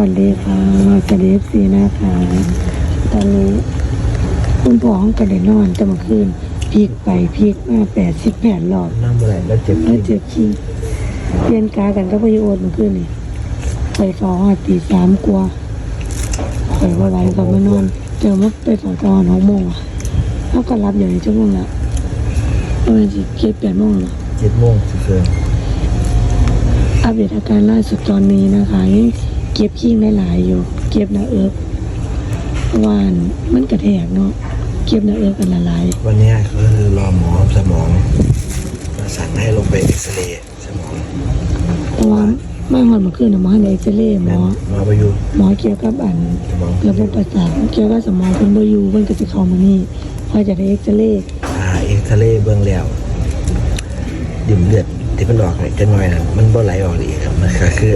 วัสดีค่ะสวัสดีเอฟซีนะคะ ตอนนี้ คุณพ่อของกระเด็นนอนจะมาคืนพลิกไปพลิกมาแปดสิบแปดรอบนั่งเมื่อไหร่แล้วเจ็บแล้วเจ็บขี้เปลี่ยนกากันก็พยโอดเมาคืนนี่ไปฟอหอดตีสามกลัวข่อยว่าไหวก็มานอน เจอมาไปฟอตอนหกโมงอะเขาก็รับอยู่ในชั่วโมงละประมาณสิเจ็ดแปดโมงหรอเจ็ดโมงสิเกินอัปเดตอาการล่าสุดตอนนี้นะคะยัง เก็บขี้ได้หลายอยู่ เก็บหน้าเอิบวานมันกระแทกเนาะเก็บหน้าเอิบกันละลายวันนี้ก็คือรอหมอสมองมาสั่งให้ลงไปเอ็กซเรย์สมองเพราะว่ามาหอนเมาขึ้นน่ะหมอให้ในเอ็กซเรย์หมแม่นอหมอไปอยู่หมอเกี่ยวกับอันสมองระบบประสาทเกี่ยวกับสมองเพิ่นบ่อยู่เพิ่นก็สิเข้ามานี่พอจะได้เอ็กซเรย์อ่าเอ็กซเรย์เบื้องแล้วดื่มเลือดที่มันออกเนี่ยจะน้อยนั่นมันบ่ไหลออกอีกครับมันก็คือ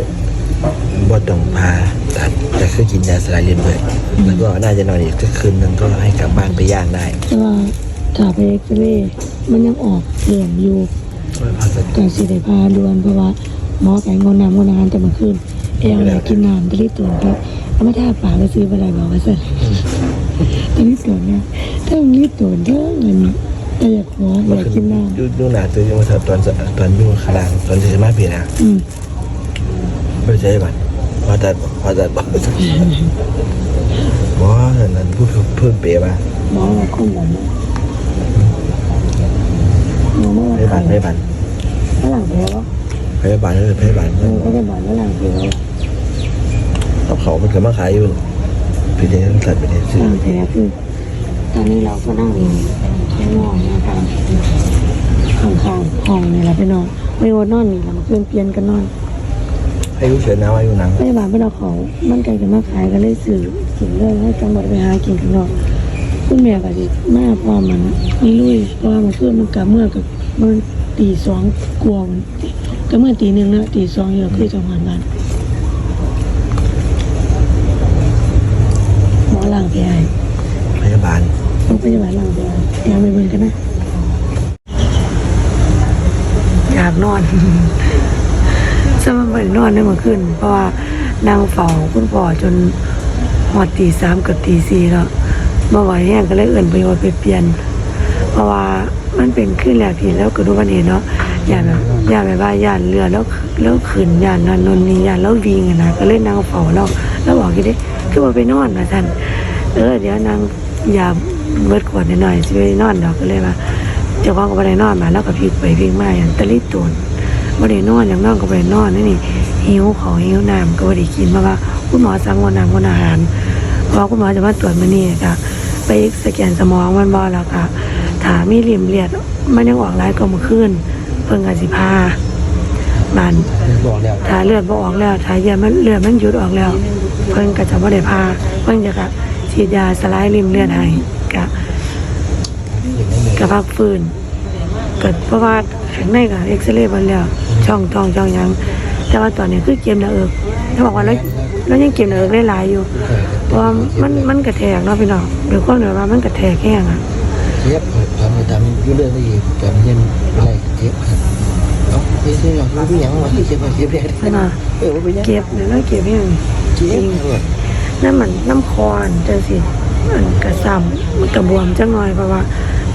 บ่ต้องพาตัดแต่คือกินยาสลายเลือดเลยแล้วก็น่าจะนอนอีกสักคืนหนึงก็ให้กลับบ้านไปย่างได้แต่ว่าถ้าไปเอ็กซเรย์มันยังออกเหลื่อมอยู่ไม่พาตัดก็สิได้พาด่วนเพราะว่าหมอไก่งอนน้ำงอนอาหารแต่เมื่อคืนเอยงอยากกินน้ำตะลิตุนครับเอามาทาปากก็ซื้อไปได้บอกว่าสั่นตะลิตุนเนี่ยถ้ามันลิตุนถ้าเงินก็อยากขออยากกินน้ดูดูหนาตัวยังมาตอนตอนอยู่ข้างล่างตอนที่จะมาเปลี่ยนนะำอืม ไม่ใช่บัตรพอตัดพอตัดบอกบอนั่นพูดเพิ่มเป๋ป่ะหมอว่าคนแบบนี้หมอไม่ไม่ว่าบัตรไม่บัตรฝรั่งแพ้วะไม่บัตรเลยไม่บัตรเออก็จะบอกฝรั่งแพ้วเอาเขามันเกิดมาขายอยู่ปีนี้ต้องตัดไปเนี่ยฝซื้อรั่งแพ้คือตอนนี้เราก็นั่งอยู่ข้างนอกนะคะข้างๆห้องนี่แหละไปนอนไม่ว่านอนนี่เราเพื่อนเปลี่ยนกันนอน ให้รู้เฉยนะว่าอยู่หนังพยาบาลเพื่อนเอาของมันไก่กันมาขายก็เลยสื่อกินเลยให้จังหวัดไปหากินข้างนอกคุณแม่ก็สิแม่พอมันมีลุยเพราะว่ามันเพื่อนมันกลับเมื่อกับมันตีสองกลัวมันก็เมื่อตีหนึ่งนะตีสองอยู่คือจังหวัดบ้านหมอล่างแผลให้พยาบาลต้องพยาบาลล่างแผลให้ยังไม่เบิ่งกันนะอยากนอน จะมาเบิ่งนอนได้เมื่อคืนเพราะว่านางเฝ้าคุณพ่อจนหอดตีสามกับตีสี่แล้วเมื่อไหวแห้งก็เลยเอื่นไปว่าไปเปลี่ยน เพราะว่ามันเป็นขึ้นแล้วทีแล้วก็ดูวันนี้เนาะอย่าแบบอย่าแบบว่าย่านเรือแล้วแล้วขืนย่านนันนนนี่ย่านแล้ววิ่งอะนะก็เลยนางเฝ้าเราแล้วบอกกี่เด้คือว่าไปนอนมาท่านเออเดี๋ยวนางอย่าเบิดขวดหน่อยๆสิไปนอนดอกก็เลยว่าเจ้าของก็ไปได้นอนมาแล้วก็พลิกไปพลิกมาอย่างตะลิตูน บ่ได้นอนอย่างนอนก็บ่ได้นอนนี่นี่หิวเขาวหิวน้ำก็บ่ได้กินเพราะว่าคุณหมอสั่งว่าน้ำว่าอาหารเพราะว่าคุณหมอจะมาตรวจมื้อนี้ก็ไปสแกนสมองมันบ่แล้วก็ถ้ามีริ่มเลือดมันยังออกหลายก็เมื่อคืนเพิ่นก็สิพาบ้านบอกแล้วถ้าเลือดบ่ออกแล้วถ้าเลือดมันเลือดมันหยุดออกแล้ว เพิ่นก็จะบ่ได้พาเพิ่นจะก็ฉีดยาสลายริ่มเลือดให้ก็ก็พักฟื้นเกิดเพราะว่าข้างในก็เอ็กซเรย์มาแล้ว ช่องทองช่องยัง แต่ว่าตอนนี้คือเกมหนาเอิกเขาบอกว่าแล้วแล้วยังเกมหนาเอิกได้หลายอยู่เพราะมันมันกระแทกเนาะพี่น้องหรือควาเหนือว่ามันกระแทกแห้งอะเจ็บทำไปทำยุ่เรื่องได้อีกแต่มันยังอะไรเจ็บครับเอ้าพี่ซื้อหรอกรู้พี่ยังว่าที่เจ็บเจ็บแรกพี่น้เออว่าไปยังเก็บเนี่ยแล้วเก็บแห้งเจ็บเลยนั่นมันน้ำคอนจังสิมันกระซ้ำมันกระบวมจังหน่อยเพราะว่า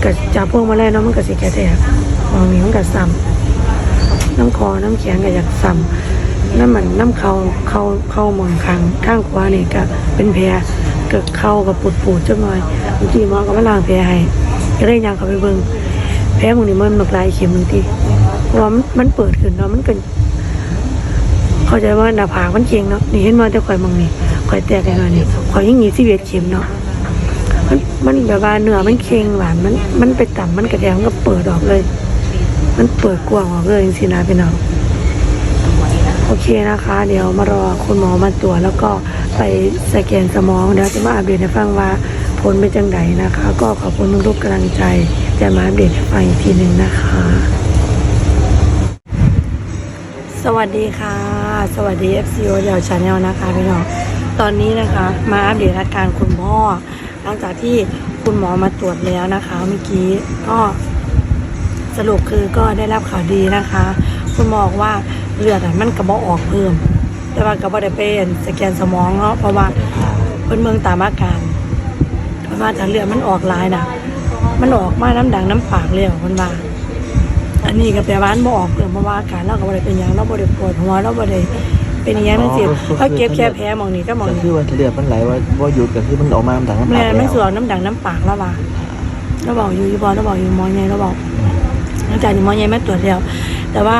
กระจับพวกมาแล้วเนาะมันกระสิกระแทกมองนี้มันกระซ้ำ น้ำคอน้ำแขนก็อยากซ้ำนั่นมันน้ำเขาเขาเข้ามองคางข้างขวานี่ก็เป็นแผลเกิดเข้ากับปูดปูดจังหน่อยบางทีหมอก็มาล้างแผลให้ก็เลยยังเขาไปเบิ่งแผลมองนี้มันมักลายเข็มบางทีเพราะว่ามันมันเปิดขึ้นเนาะมันก็เข้าใจว่าหน้าผากมันเคียงเนาะนี่เห็นมาแต่ข่อยมองนี่ข่อยแตกแค่นอยนี่ข่อยยังมีสิเวียดเข็มเนาะมันมันแบบว่าเนื้อมันเคียงหวานมันมันไปต่ำมันกระแทกมันก็เปิดออกเลย มันเปิดกว้างออกเลยจริงๆนะพี่น้องโอเคนะคะ เดี๋ยวมารอคุณหมอมาตรวจแล้วก็ไปสแกนสมองเดี๋ยวจะมาอัปเดตให้ฟังว่าผลเป็นจังไดนะคะ ก็ขอบคุณทุกๆกำลังใจจะมาอัปเดตให้ฟังอีกทีหนึ่งนะคะ สวัสดีค่ะ สวัสดี FC โอเดียวชาแนลนะคะพี่น้องตอนนี้นะคะมาอัปเดตอาการคุณพ่อหลังจากที่คุณหมอมาตรวจแล้วนะคะ เมื่อกี้ก็ สรุปคือก็ได้รับข่าวดีนะคะ คุณหมอบอกว่าเลือดอะมันกระบอกออกเพิ่ม แต่ว่าก็บ่ได้เป็นสแกนสมองเนาะเพราะว่าเพิ่นเมืองตามอาการเพราะว่าถ้าเลือดมันออกหลายน่ะมันออกมาน้ำดังน้ำปากเลยเพิ่นว่าอันนี้ก็แปลว่ามันบ่ออกเพิ่นเพราะว่าอาการเราก็บ่ได้เป็นหยังเราบ่ได้ปวดหัวเราบ่ได้เป็นอิหยังทั้งสิ้นเขาเก็บแค่แผลหมองนี้ก็หมองก็นี้คือว่าเลือดมันไหลว่าว่าหยุดก็คือมันออกมาต่างน้ำแม่ตาไม่สแล้ววน้ำดังน้ำปากแล้วว่าเราบอกอยู่ยี่บอเราบอกอยู่หมอใหญ่เราบอกหลัง จากที่หมอใหญ่ไม่ตรวจแล้ว แต่ว่า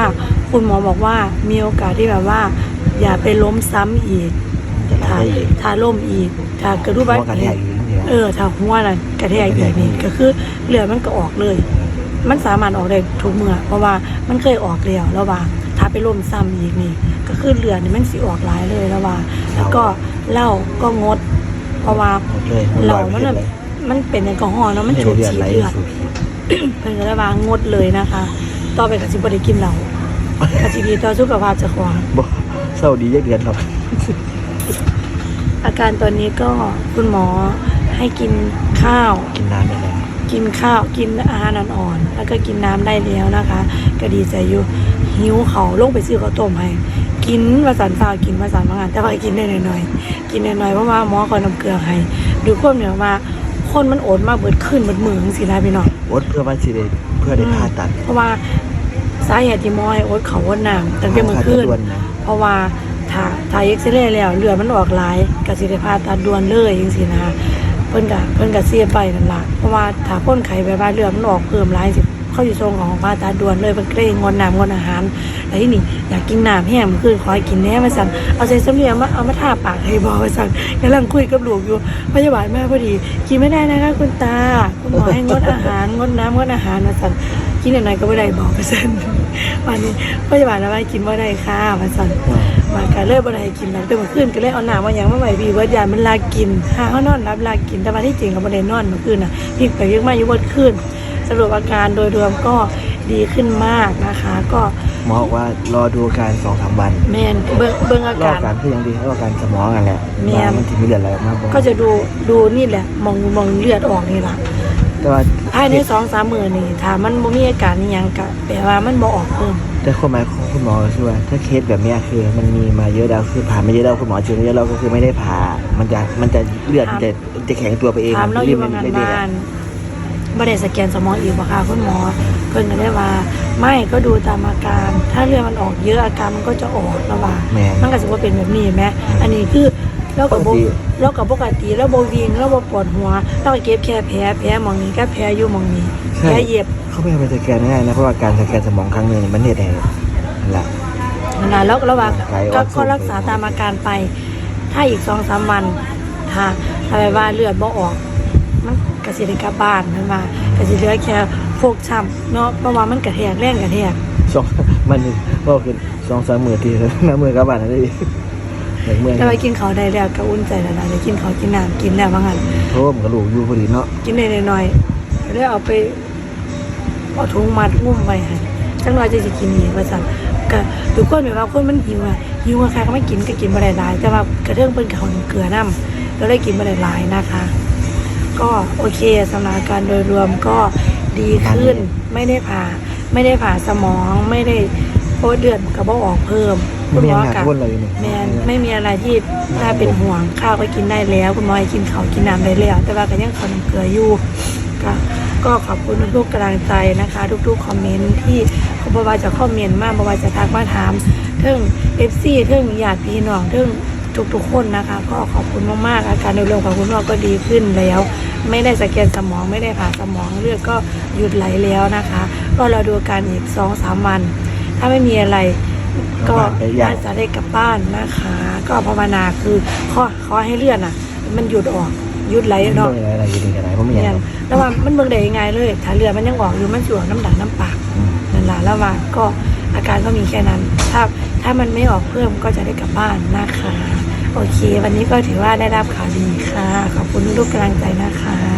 คุณหมอบอกว่ามีโอกาสที่แบบว่า อย่าไปล้มซ้ำอีกจะไหลถ้าได้อีกถ้าล้มอีกถ้ากระดูกหับาดวกระแทกอีกนี่นะเออถ้าหัวน่ะกระแทกอีกนี่ก็คือเลือดมันก็ออกเลย มันสามารถออกได้ทุกเมื่อเพราะว่ามันเคยออกแล้วแล้วว่าถ้าไปล้มซ้ำอีกนี่ ก็คือเลือดนี่มันสิออกหลายเลยแล้วว่า แล้วก็เหล้าก็งด เพราะว่าหมดเลยเรามัมันนลอยแบบไปเลยมันเป็นแอลกอฮอล์เนาะมันฉูดเลือดฉีดไหลเลือดสู่ผิว เพิ่นก็เลยว่างดเลยนะคะ ต่อไปก็สิบ่ได้กินเหล้ากสิดีต่อสุขภาพเจ้าของบ่เศร้าดีเยอะเดือนครับอาการตอนนี้ก็คุณหมอให้กินข้าว กินน้ำได้แล้วกินข้าวกินอาหารอ่อนๆแล้วก็กินน้ำได้แล้วนะคะ ก็ดีใจอยู่หิวเขาวลงไปซื้อข้าวต้มให้กินมาสันฟ้าวกินมาสันมางานแต่ว่ากินได้หน่อยๆกินหน่อยๆเพราะว่าหมอคอยน้ำเกลือให้ดูความเนี่ยว่า คนมันโอดมากเบิดขึ้นเบิดมือจังสินะพี่น้องอดเพื่อว่าสิได้เพื่อได้ผ่าตัด เพราะว่าสาเหตุที่หมอให้โอ๊ตเขาว่าน้ำตั้งแต่เมื่อคืนผ่าตัดด่วนนะเพราะว่าถ้าถ้าเอ็กซเรย์แล้วเลือดมันออกหลายก็สิได้ผ่าตัดด่วนเลยจังซี่นะเพิ่นก็เพิ่นก็เสียไปนั่นล่ะเพราะว่าถ้าคนไข้แบบว่าเลือดมันออกเพิ่มหลายสิ เขาอยู่ทรงของผ่าตัดด่วนเลยเพิ่นเลยงดน้ำงดอาหารแล้วทีนี้อยากกินน้ำแห้งมื่อคืนขอให้กินแน่มาสั่นเอาใส่สำเลียมาเอามาทาปากให้บ่ว่าสั่นกำลังคุยกับหลูกอยู่พยาบาลแมาพอดี กินไม่ได้นะคะคุณตา คุณหมอให้งดอาหารงดน้ำงดอาหารมาสั่นกินอะไรก็ไม่ได้บอกเปอร์เซ็นต์วันนี้พยาบาลแล้วว่กินว่ได้ค่ะมาสั่นมาการเลิกบ่ได้กินแล้วแต่เมื่อคืนก็เลยเอาหนามาอย่างมาไหวพี่เบิร์ดยามันลากินหาเขานอนรับลากินแต่ว่าที่จริงเขาไม่ได้นอนเมื่อคืนน่ะพลิกไปพลิกมาอยู่บนคืน รุปอาการโดยรวมก็ดีขึ้นมากนะคะ ก็หมอบอกว่ารอดูอาการสองสามวันแมนเบิ้งเบิ้งอารอการ อาการคือยังดีรออาการสมองกันแหละแม่น ว่ามันถึงมีเลือดไหลออกมาบ่ก็จะดูดูนี่แหละมองมองเลือดออกนี่แหละแต่ว่าภายในสองสามมือนี่ถ้ามันบ่มีอาการนี่ยังกะแปลว่ามันบ่ออกเพิ่มแต่ความหมายของคุณหมอคือว่าถ้าเคสแบบเนี้ยคือมันมีมาเยอะแล้วคือผ่านมาเยอะแล้วคุณหมอเจอมาเยอะแล้วก็คือไม่ได้ผ่ามันจะมันจะเลือดมันจะจะแข็งตัวไปเองถามเราอยู่บางมังานไม่ได้บ้าน บ่ได้สแกนสมองอีกบ่ค่ะคุณหมอ เพิ่นก็ได้ว่า ไม่ก็ดูตามอาการ ถ้าเลือดมันออกเยอะอาการมันก็จะออกแล้วว่าแม่มันก็สิบ่เป็นแบบนี้แหมอันนี้คือเราก็บ่ปกติ เราก็ปกติเราบ่วิ่งเราบ่ปวดหัว เราก็เก็บแค่แผลแผลหมองนี้ก็แผลอยู่หมองนี้แผลเย็บ เขาไม่เอาไปสแกนง่ายนะเพราะว่าการสแกนสมองครั้งหนึ่งเนี่ยมันเหนื่อยแน่นั่นแหละนั่นล่ะแล้วระหว่างไกลอก็อกสู่ ก็รักษาตามอาการไป ถ้าอีก2-3วันถ้าถ้าแบบว่าเลือดบ่ออกมัน ก็สิได้กลับบ้านนั่นว่าก็สิเหลือแค่ฟกช้ำเนาะเพราะว่ามันกระแทกแรงกระแทกสองมันนี่ก็คือสองสามหมื่นทีแล้วน้ำมือกับบ้านนั่นเองเหมือนเมื่อแต่ว่ากินเขาวได้แล้วก็อุ่นใจแล้วนะได้กินเขาวกินน้ำกินแล้วว่างั้นเพราะว่าผมกระดูกอยู่พอดีเนาะกินได้หน่อยๆก็เลยเอาไปเอาถุงมัดงุ่มไว้ให้จังน้อยจะสิกินอีกว่าซั่นก็ทุกคนแบบว่าคนมันหิวอะหิวอะค่ะก็ไม่กินก็กินบ่ได้หลายแต่ว่ากระเรื่องเพิ่นกับเขาวเกลือน้ำก็เลยกินบ่ได้หลายนะคะ ก็โอเคสำหรับอาการโดยรวมก็ดีขึ้นไม่ได้ผ่า ไม่ได้ผ่าสมองไม่ได้โอ้เดือดกระบอกออกเพิ่มไม่มีหอาอหารกับอ้วนเลยเนี่ยแมนไม่มีอะไรที่น่าเป็นห่วงข้าวก็กินได้แล้ว คุณหมอให้กินเขาวกินน้ำได้แล้ว แต่ว่าก็ยังขอน้ำเกลืออยู่ก็ก็ขอบคุณทุกๆกำลังใจนะคะ ทุกๆคอมเมนต์ที่เขาบอกว่าจะคอมเมนต์มากบอกว่าจะทักมาถามเทิงเอฟซีเทิงญาติพี่น้องเทิง ทุกๆคนนะคะ ก็ขอบคุณมากๆอาการโดยรวมของคุณพ่อก็ดีขึ้นแล้ว ไม่ได้สแกนสมองไม่ได้ผ่าสมองเลือดก็หยุดไหลแล้วนะคะ ก็เราดูอาการอีกสองสามวัน ถ้าไม่มีอะไรก็น่าจะได้กลับบ้านนะคะ ก็ภาวนาคือขอขอให้เลือดอะ มันหยุดออกหยุดไหลไม่เนาะอะไรอะไรอยู่ดีกันไหนเพราะไม่อเนี่ยายกแล้วว่ามันเบิ่งได้ยังไงเลยถ้าเลือดมันยังออกอยู่มันสวน้ำดังน้ำปากอืมนั่นแหละแล้วว่าก็อาการก็มีแค่นั้น ถ้าถ้ามันไม่ออกเพิ่มก็จะได้กลับบ้านนะคะ โอเค วันนี้ก็ถือว่าได้รับข่าวดีค่ะ ขอบคุณทุกกำลังใจนะคะ